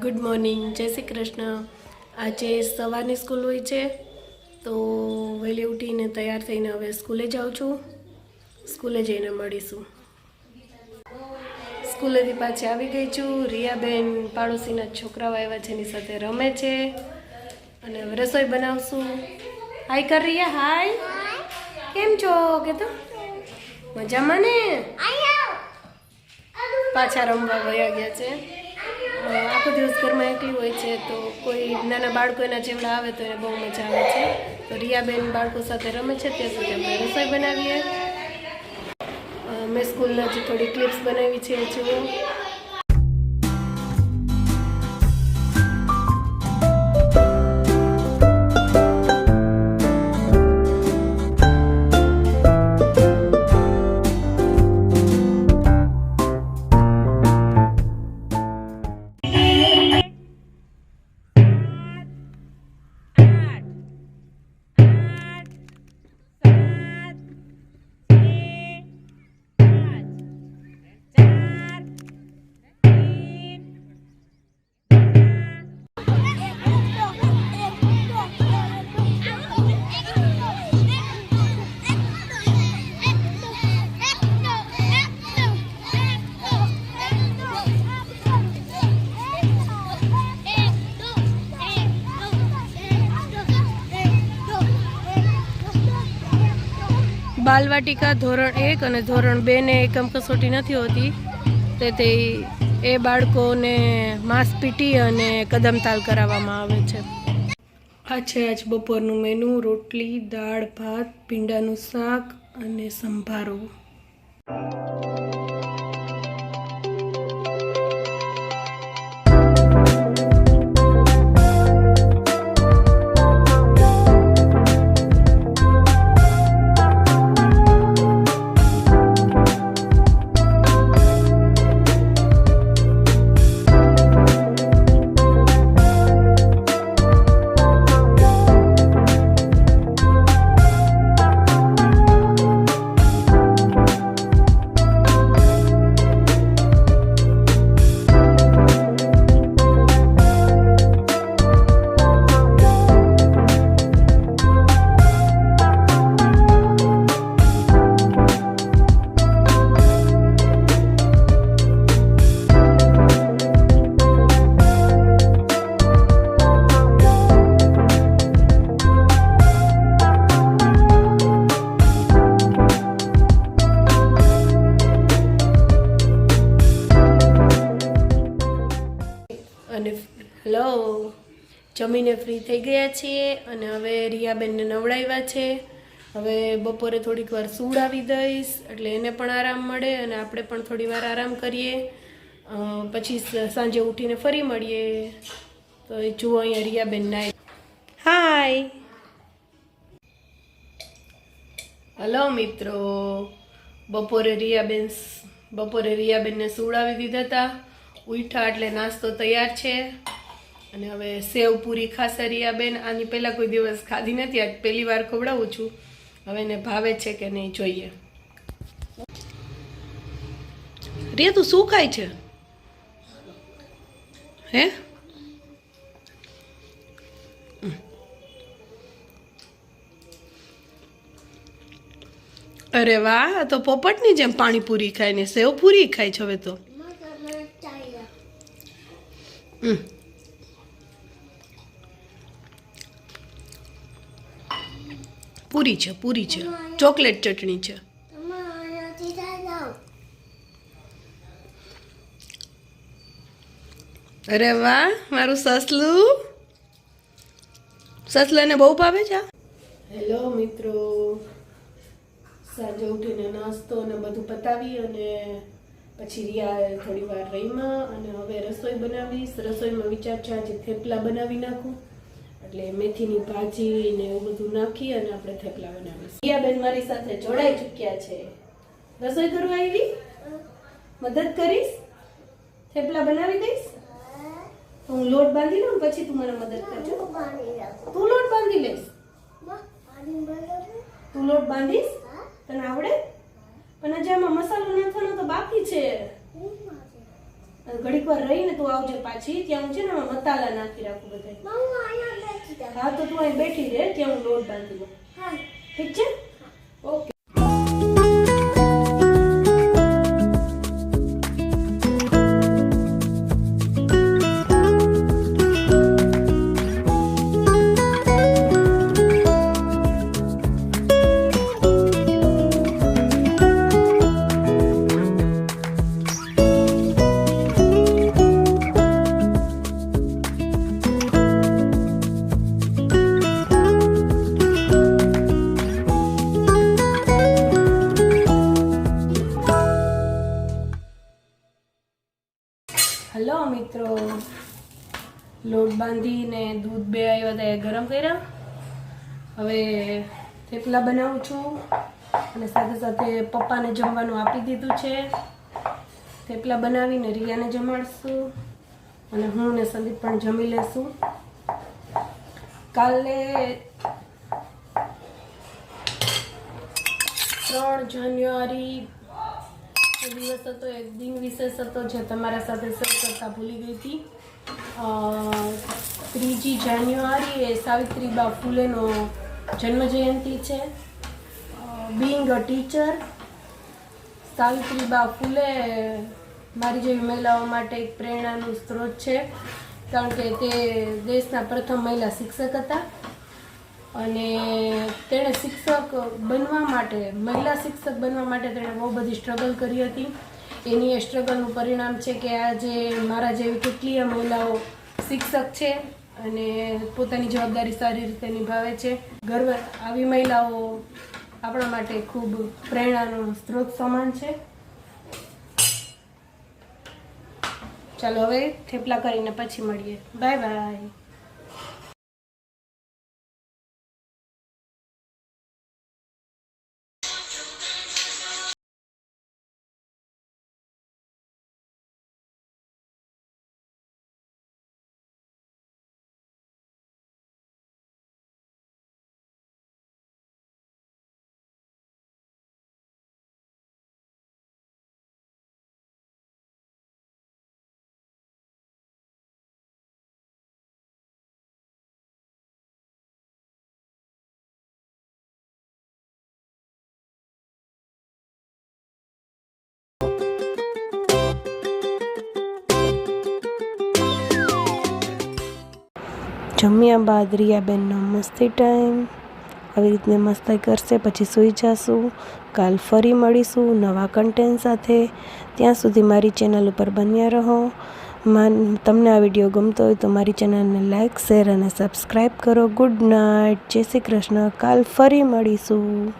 Good morning જય શ્રી કૃષ્ણ. આજે સવારની સ્કૂલ હોય છે તો વહેલી ઉઠીને તૈયાર થઈને હવે સ્કૂલે જાઉં છું. સ્કૂલે જઈને મળીશું. સ્કૂલેથી પાછી આવી ગઈ છું. રિયાબેન પાડોશીના છોકરાઓ આવ્યા છે એની સાથે રમે છે. અને રસોઈ બનાવશું. હાય કર રિયા હાય કેમ છો કે તો મજામાં ને? પાછા રમવા વયા ગયા છે. આખો દિવસ ઘરમાં એકલી હોય છે, તો કોઈ નાના બાળકો એના જેવડા આવે તો એને બહુ મજા આવે છે. તો રિયાબેન બાળકો સાથે રમે છે, ત્યાં સુધી અમે રસોઈ બનાવીએ. મેં સ્કૂલના જે થોડી ક્લિપ્સ બનાવી છે, જુઓ. બાલવાટિકા ધોરણ એક અને ધોરણ બેને એકમ કસોટી નથી હોતી. તે તે એ બાળકોને માંસ પીટી અને કદમતાલ કરાવવામાં આવે છે. આ છે આજ બપોરનું મેનુ, રોટલી, દાળ, ભાત, ભીંડાનું શાક અને સંભારો. અને હલો જમીને ફ્રી થઈ ગયા છીએ અને હવે રિયાબેનને નવડાવ્યા છે. હવે બપોરે થોડીક વાર સુવડાવી દઈશ એટલે એને પણ આરામ મળે અને આપણે પણ થોડી વાર આરામ કરીએ. પછી સાંજે ઉઠીને ફરી મળીએ. તો એ જુઓ અહીંયા રિયાબેન નાય હાય. હલો મિત્રો બપોરે રિયાબેન બપોરે રિયાબેનને સુવડાવી દીધા હતા. ઉઠા એટલે નાસ્તો તૈયાર છે. અને હવે સેવ પૂરી ખાશે રિયાબેન. આની પહેલાં કોઈ દિવસ ખાધી નથી. આજ પહેલી વાર ખવડાવું છું. હવે એને ભાવે છે કે નહીં જોઈએ. રિયા, તું શું ખાય છે? હે? અરે વાહ તો પોપટની જેમ પાણીપુરી ખાય ને સેવ પૂરી ખાય છે હવે તો. હમ. પૂરી છે પૂરી છે. ચોકલેટ ચટણી છે. અરે વાહ, મારું સસલું. સસલાને બહુ ભાવે છે? હેલો મિત્રો. સાંજે ઉઠીને નાસ્તો ને બધું પતાવી અને પછી રિયા થોડી વાર રહીમાં અને હવે રસોઈ બનાવીશ રસોઈમાં વિચાર છે આજે થેપલા બનાવી નાખું. એટલે મેથીની ભાજી ને એવું બધું નાખી અને આપણે થેપલા બનાવીશું. રિયાબેન મારી સાથે જોડાઈ ચૂક્યા છે. રસોઈ કરવા આવી? મદદ કરીશ? થેપલા બનાવી દઈશ? તો હું લોટ બાંધી લઉં પછી તું મને મદદ કરજો. તું લોટ બાંધી લઈશ. તું લોટ બાંધીશ? તને આવડે? પણ જે આમાં મસાલો નાખવાનો તો બાકી છે. ઘડીક વાર રહીને તું આવજે પાછી ત્યાં હું છે ને મતાલા મસાલા નાખી રાખું બધા હા તો તું અહીં બેઠી રહે ત્યાં હું લોટ બાંધી દઉં હા. ઠીક છે? ઓકે. લોટ બાંધીને દૂધ બે આવ્યા હતા, એ ગરમ કર્યા. હવે થેપલા બનાવું છું અને સાથે સાથે પપ્પાને જમવાનું આપી દીધું છે. થેપલા બનાવીને રિયાને જમાડશું અને હું ને સંદીપ પણ જમી લેશું. કાલે ત્રણ જાન્યુઆરી દિવસ હતો એક દિન વિશેષ હતો જે તમારા સાથે શેર કરતા ભૂલી ગઈ હતી. ત્રીજી જાન્યુઆરી એ સાવિત્રીબા ફૂલેનો જન્મજયંતિ છે. બિંગ અ ટીચર સાવિત્રીબા ફૂલે મારી જેવી મહિલાઓ માટે એક પ્રેરણાનું સ્ત્રોત છે, કારણ કે તે દેશના પ્રથમ મહિલા શિક્ષક હતા. અને તેણે શિક્ષક બનવા માટે, મહિલા શિક્ષક બનવા માટે તેણે બહુ બધી સ્ટ્રગલ કરી હતી. એની એ સ્ટ્રગલનું પરિણામ છે કે આજે મારા જેવી કેટલીય મહિલાઓ શિક્ષક છે અને પોતાની જવાબદારી સારી રીતે નિભાવે છે. ગર્વ આવી મહિલાઓ આપણા માટે ખૂબ પ્રેરણાનો સ્ત્રોત સમાન છે. ચાલો હવે થેપલા કરીને પછી મળીએ. Bye bye. જમ્યા બાદ રિયાબેનનો મસ્તી ટાઈમ. આવી રીતને મસ્તી કરશે, પછી સૂઈ જશું. કાલ ફરી મળીશું નવા કન્ટેન્ટ સાથે. ત્યાં સુધી મારી ચેનલ ઉપર બન્યા રહો. માન, તમને આ વીડિયો ગમતો હોય તો મારી ચેનલને લાઇક શેર અને સબસ્ક્રાઈબ કરો. Good night Jai Shri Krishna. કાલ ફરી મળીશું.